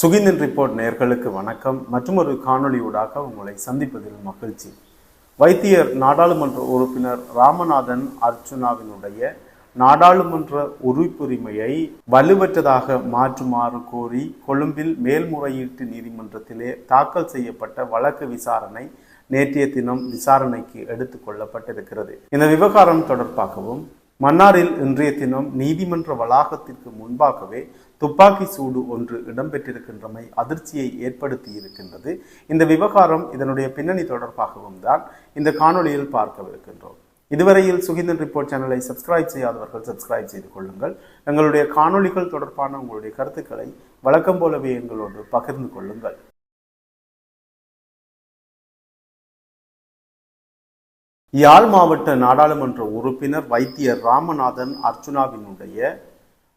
Suginthan report நேர்களுக்கு வணக்கம். மற்றும் ஒரு காணொளியூடாக உங்களை சந்திப்பதில் மகிழ்ச்சி. வைத்தியர் நாடாளுமன்ற உறுப்பினர் ராமநாதன் அர்ச்சுனாவினுடைய நாடாளுமன்ற உறுப்புரிமையை வலுவற்றதாக மாற்றுமாறு கோரி கொழும்பில் மேல்முறையீட்டு நீதிமன்றத்திலே தாக்கல் செய்யப்பட்ட வழக்கு விசாரணை நேற்றைய தினம் விசாரணைக்கு எடுத்துக்கொள்ளப்பட்டிருக்கிறது இந்த விவகாரம் தொடர்பாகவும் மன்னாரில் இன்றைய தினம் நீதிமன்ற வளாகத்திற்கு முன்பாகவே துப்பாக்கி சூடு ஒன்று இடம்பெற்றிருக்கின்றமை அதிர்ச்சியை ஏற்படுத்தி இருக்கின்றது இந்த விவகாரம் இதனுடைய பின்னணி தொடர்பாகவும் தான் இந்த காணொளியில் பார்க்கவிருக்கின்றோம். இதுவரையில் சுகிந்தன் ரிப்போர்ட் சேனலை சப்ஸ்கிரைப் செய்யாதவர்கள் சப்ஸ்கிரைப் செய்து கொள்ளுங்கள். எங்களுடைய காணொளிகள் தொடர்பான உங்களுடைய கருத்துக்களை வழக்கம் போலவே எங்களோடு பகிர்ந்து கொள்ளுங்கள். யாழ் மாவட்ட நாடாளுமன்ற உறுப்பினர் வைத்தியர் ராமநாதன் அர்ச்சுனாவினுடைய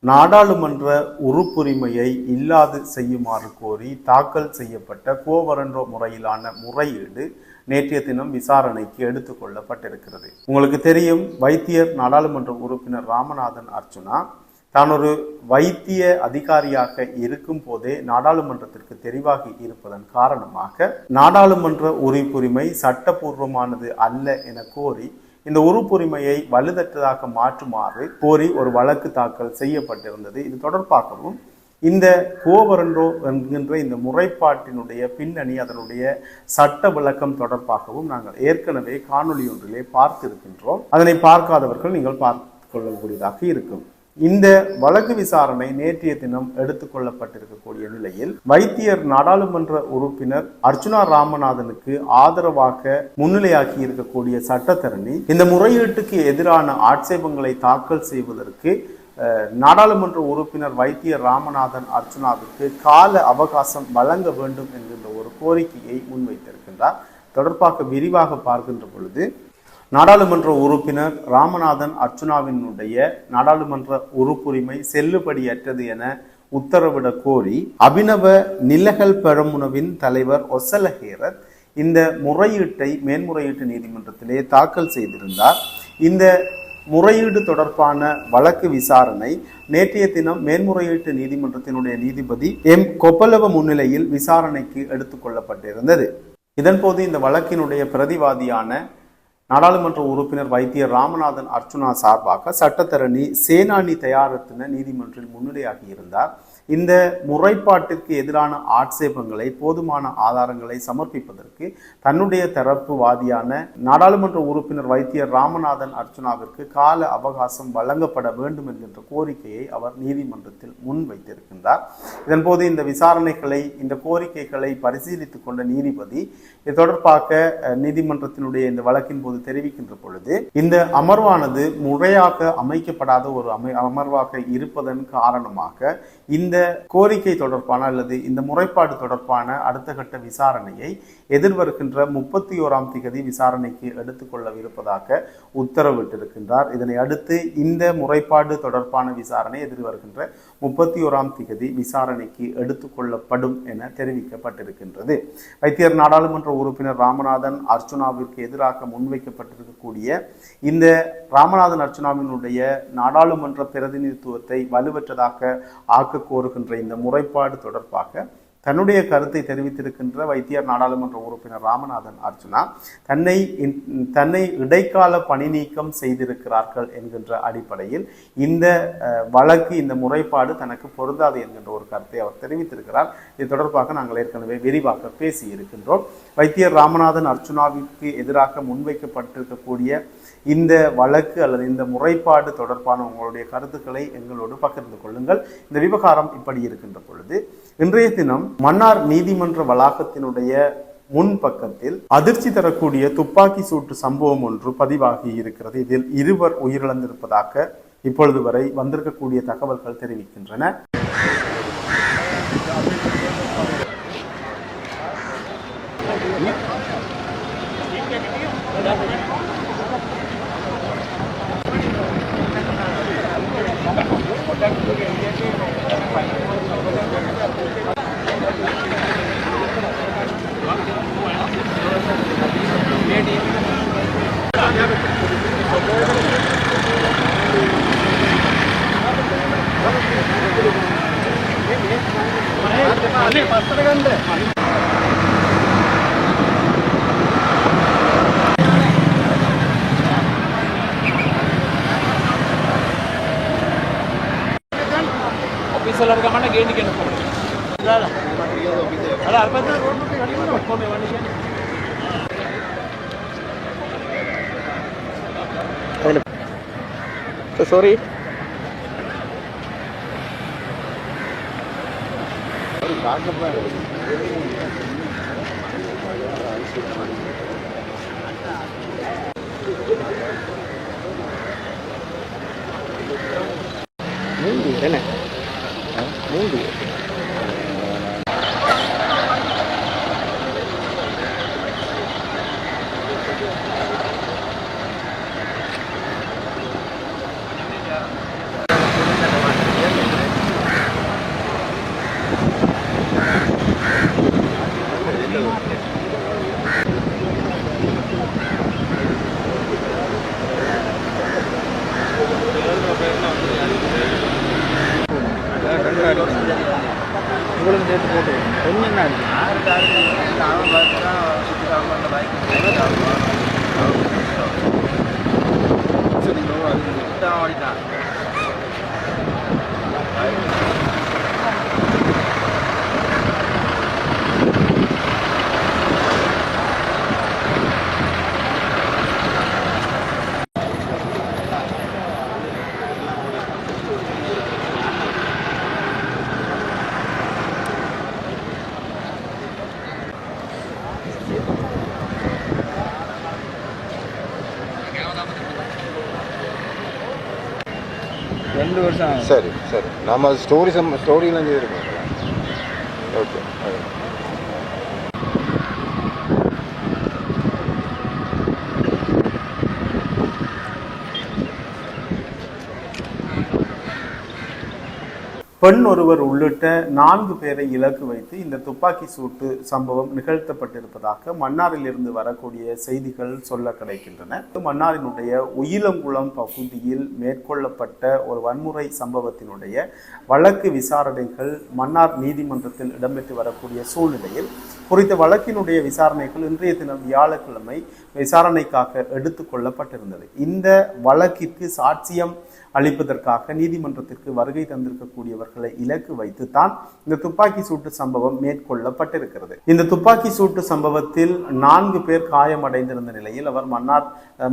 நாடாளுமன்ற உறுப்புரிமையை இல்லாது செய்யுமாறு கோரி தாக்கல் செய்யப்பட்ட கோவரன்றோ முறையிலான முறையீடு நேற்றைய தினம் விசாரணைக்கு எடுத்துக்கொள்ளப்பட்டிருக்கிறது. உங்களுக்கு தெரியும் வைத்தியர் நாடாளுமன்ற உறுப்பினர் ராமநாதன் அர்ச்சுனா தான் ஒரு வைத்திய அதிகாரியாக இருக்கும் போதே நாடாளுமன்றத்திற்கு தெரிவாகி இருப்பதன் காரணமாக நாடாளுமன்ற உறுப்புரிமை சட்டபூர்வமானது அல்ல என கோரி இந்த உறுப்புரிமையை வலுதற்றதாக மாற்றுமாறு கோரி ஒரு வழக்கு தாக்கல் செய்யப்பட்டிருந்தது. இது தொடர்பாகவும் இந்த கோவரண்டோ என்கின்ற இந்த முறைப்பாட்டினுடைய பின்னணி அதனுடைய சட்ட விளக்கம் தொடர்பாகவும் நாங்கள் ஏற்கனவே காணொலி ஒன்றிலே பார்த்திருக்கின்றோம். அதனை பார்க்காதவர்கள் நீங்கள் பார்த்து கொள்ளக்கூடியதாக இருக்கும். இந்த வழக்கு விசாரணை நேற்றைய தினம் எடுத்துக்கொள்ளப்பட்டிருக்கக்கூடிய நிலையில் வைத்தியர் நாடாளுமன்ற உறுப்பினர் அர்ச்சுனா ராமநாதனுக்கு ஆதரவாக முன்னிலையாகி இருக்கக்கூடிய சட்டத்தரணி இந்த முறையீட்டுக்கு எதிரான ஆட்சேபங்களை தாக்கல் செய்வதற்கு நாடாளுமன்ற உறுப்பினர் வைத்தியர் ராமநாதன் அர்ச்சுனாவுக்கு கால அவகாசம் வழங்க வேண்டும் என்கின்ற ஒரு கோரிக்கையை முன்வைத்திருக்கின்றார். தொடர்பாக விரிவாக பார்க்கின்ற பொழுது நாடாளுமன்ற உறுப்பினர் ராமநாதன் அர்ச்சுனாவினுடைய நாடாளுமன்ற உறுப்புரிமை செல்லுபடியற்றது என உத்தரவிட கோரி அபினவ நிலகல் பெரமுனவின் தலைவர் ஒசல ஹேரத் இந்த முறையீட்டை மேன்முறையீட்டு நீதிமன்றத்திலே தாக்கல் செய்திருந்தார். இந்த முறையீடு தொடர்பான வழக்கு விசாரணை நேற்றைய தினம் மேன்முறையீட்டு நீதிமன்றத்தினுடைய நீதிபதி எம். கொப்பலவ முன்னிலையில் விசாரணைக்கு எடுத்துக்கொள்ளப்பட்டிருந்தது இதன்போது இந்த வழக்கினுடைய பிரதிவாதியான நாடாளுமன்ற உறுப்பினர் வைத்தியர் ராமநாதன் அர்ச்சுனா சார்பாக சட்டத்தரணி சேனானி தயாரித்தின நீதிமன்றில் முன்னிலையாகி இருந்தார். இந்த முறைப்பாட்டிற்கு எதிரான ஆட்சேபங்களை போதுமான ஆதாரங்களை சமர்ப்பிப்பதற்கு தன்னுடைய தரப்பு வாதியான நாடாளுமன்ற உறுப்பினர் வைத்தியர் ராமநாதன் அர்ச்சுனாவிற்கு கால அவகாசம் வழங்கப்பட வேண்டும் என்கின்ற கோரிக்கையை அவர் நீதிமன்றத்தில் முன்வைத்திருக்கின்றார். இதன்போது இந்த விசாரணைகளை இந்த கோரிக்கைகளை பரிசீலித்துக் கொண்ட நீதிபதி இது தொடர்பாக நீதிமன்றத்தினுடைய இந்த வழக்கின் போது தெரிவிக்கின்ற பொழுது இந்த அமர்வானது முறையாக அமைக்கப்படாத ஒரு அமை அமர்வாக இருப்பதன் காரணமாக இந்த கோரிக்கை தொடர்பான அல்லது இந்த முறைப்பாடு தொடர்பான அடுத்த கட்ட விசாரணையை எதிர்வருகின்ற முப்பத்தி ஓராம் திகதி விசாரணைக்கு எடுத்துக்கொள்ளவிருப்பதாக உத்தரவிட்டிருக்கின்றார். இதனை அடுத்து இந்த முறைப்பாடு தொடர்பான விசாரணை எதிர்வருகின்ற முப்பத்தி ஓராம் திகதி விசாரணைக்கு எடுத்துக்கொள்ளப்படும் என தெரிவிக்கப்பட்டிருக்கின்றது. வைத்தியர் நாடாளுமன்ற உறுப்பினர் ராமநாதன் அர்ச்சுனாவிற்கு எதிராக முன்வைக்கப்பட்டிருக்கக்கூடிய இந்த ராமநாதன் அர்ச்சுனாவினுடைய நாடாளுமன்ற பிரதிநிதித்துவத்தை வலுவற்றதாக ஆக்க கோருகின்ற இந்த முறைப்பாடு தொடர்பாக தன்னுடைய கருத்தை தெரிவித்திருக்கின்ற வைத்தியர் நாடாளுமன்ற உறுப்பினர் ராமநாதன் அர்ஜுனா தன்னை தன்னை இடைக்கால பணி நீக்கம் செய்திருக்கிறார்கள் என்கின்ற அடிப்படையில் இந்த வழக்கு இந்த முறைப்பாடு தனக்கு பொருந்தாது என்கின்ற ஒரு கருத்தை அவர் தெரிவித்திருக்கிறார். இது தொடர்பாக நாங்கள் ஏற்கனவே விரிவாக பேசி இருக்கின்றோம் வைத்தியர் ராமநாதன் அர்ச்சுனாவிற்கு எதிராக முன்வைக்கப்பட்டிருக்கக்கூடிய இந்த வழக்கு அல்லது இந்த முறைப்பாடு தொடர்பான உங்களுடைய கருத்துக்களை எங்களோடு பகிர்ந்து கொள்ளுங்கள். இந்த விவகாரம் இப்படி இருக்கின்ற பொழுது இன்றைய தினம் மன்னார் நீதிமன்ற வளாகத்தினுடைய முன் பக்கத்தில் அதிர்ச்சி தரக்கூடிய துப்பாக்கி சூட்டு சம்பவம் ஒன்று பதிவாகி இருக்கிறது. இதில் இருவர் உயிரிழந்திருப்பதாக இப்பொழுது வரை வந்திருக்கக்கூடிய தகவல்கள் தெரிவிக்கின்றன. Thank you. അല്ലേ പത്തര കണ്ട് સલાડ પ્રમાણે ગેડી કે નકો અલા અરબત રોડ પર ગાડી માં કોમે વાલી છે તો સોરી என்ன என்னென்ன கொஞ்சம் சரி சரி. நம்ம ஸ்டோரி சம் ஸ்டோரியெலாம் செய்திருக்கோம் ஓகே. பெண் ஒருவர் உள்ளிட்ட நான்கு பேரை இலக்கு வைத்து இந்த துப்பாக்கி சூட்டு சம்பவம் நிகழ்த்தப்பட்டிருப்பதாக மன்னாரில் இருந்து வரக்கூடிய செய்திகள் சொல்ல கிடைக்கின்றன. மன்னாரினுடைய உயிலங்குளம் பகுதியில் மேற்கொள்ளப்பட்ட ஒரு வன்முறை சம்பவத்தினுடைய வழக்கு விசாரணைகள் மன்னார் நீதிமன்றத்தில் இடம்பெற்று வரக்கூடிய சூழ்நிலையில் குறித்த வழக்கினுடைய விசாரணைகள் இன்றைய தினம் வியாழக்கிழமை விசாரணைக்காக எடுத்துக்கொள்ளப்பட்டிருந்தது இந்த வழக்கிற்கு சாட்சியம் அளிப்பதற்காக நீதிமன்றத்திற்கு வருகை தந்திருக்கக்கூடியவர்களை இலக்கு வைத்துத்தான் இந்த துப்பாக்கி சூட்டு சம்பவம் மேற்கொள்ளப்பட்டிருக்கிறது. இந்த துப்பாக்கி சூட்டு சம்பவத்தில் நான்கு பேர் காயமடைந்திருந்த நிலையில் அவர் மன்னார்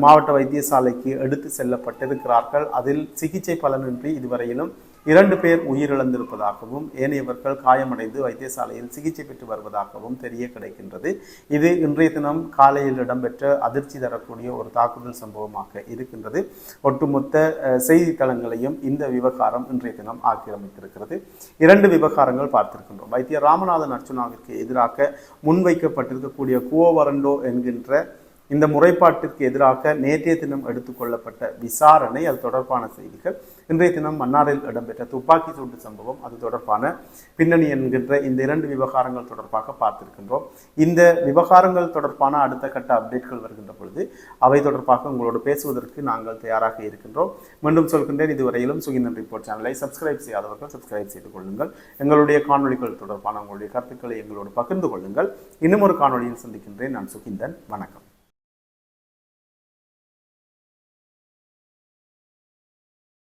மாவட்ட வைத்தியசாலைக்கு எடுத்து செல்லப்பட்டிருக்கிறார்கள். அதில் சிகிச்சை பலனின்றி இதுவரையிலும் இரண்டு பேர் உயிரிழந்திருப்பதாகவும் ஏனையவர்கள் காயமடைந்து வைத்தியசாலையில் சிகிச்சை பெற்று வருவதாகவும் தெரிய கிடைக்கின்றது. இது இன்றைய தினம் காலையில் இடம்பெற்ற அதிர்ச்சி தரக்கூடிய ஒரு தாக்குதல் சம்பவமாக இருக்கின்றது. ஒட்டுமொத்த செய்தித்தளங்களையும் இந்த விவகாரம் இன்றைய தினம் ஆக்கிரமித்திருக்கிறது. இரண்டு விவகாரங்கள் பார்த்திருக்கின்றோம். வைத்திய ராமநாதன் அர்ச்சுனாவிற்கு எதிராக முன்வைக்கப்பட்டிருக்கக்கூடிய குவோவரண்டோ என்கின்ற இந்த முறைப்பாட்டிற்கு எதிராக நேற்றைய தினம் எடுத்துக்கொள்ளப்பட்ட விசாரணை அது தொடர்பான செய்திகள். இன்றைய தினம் மன்னாரில் இடம்பெற்ற துப்பாக்கி சூட்டு சம்பவம் அது தொடர்பான பின்னணி என்கின்ற இந்த இரண்டு விவகாரங்கள் தொடர்பாக பார்த்திருக்கின்றோம். இந்த விவகாரங்கள் தொடர்பான அடுத்த கட்ட அப்டேட்கள் வருகின்ற பொழுது அவை தொடர்பாக உங்களோடு பேசுவதற்கு நாங்கள் தயாராக இருக்கின்றோம். மீண்டும் சொல்கின்றேன் இதுவரையிலும் சுகிந்தன் ரிப்போர்ட் சேனலை சப்ஸ்கிரைப் செய்யாதவர்கள் சப்ஸ்கிரைப் செய்து கொள்ளுங்கள். எங்களுடைய காணொளிகள் தொடர்பான உங்களுடைய கருத்துக்களை எங்களோடு பகிர்ந்து கொள்ளுங்கள். இன்னும் ஒரு காணொலியில் சந்திக்கின்றேன். நான் சுகிந்தன். வணக்கம்.